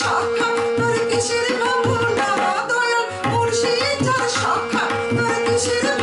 সাক্ষাৎ কিসের বাবু না দয়াল মুর্শিদার সাক্ষাৎ কিসের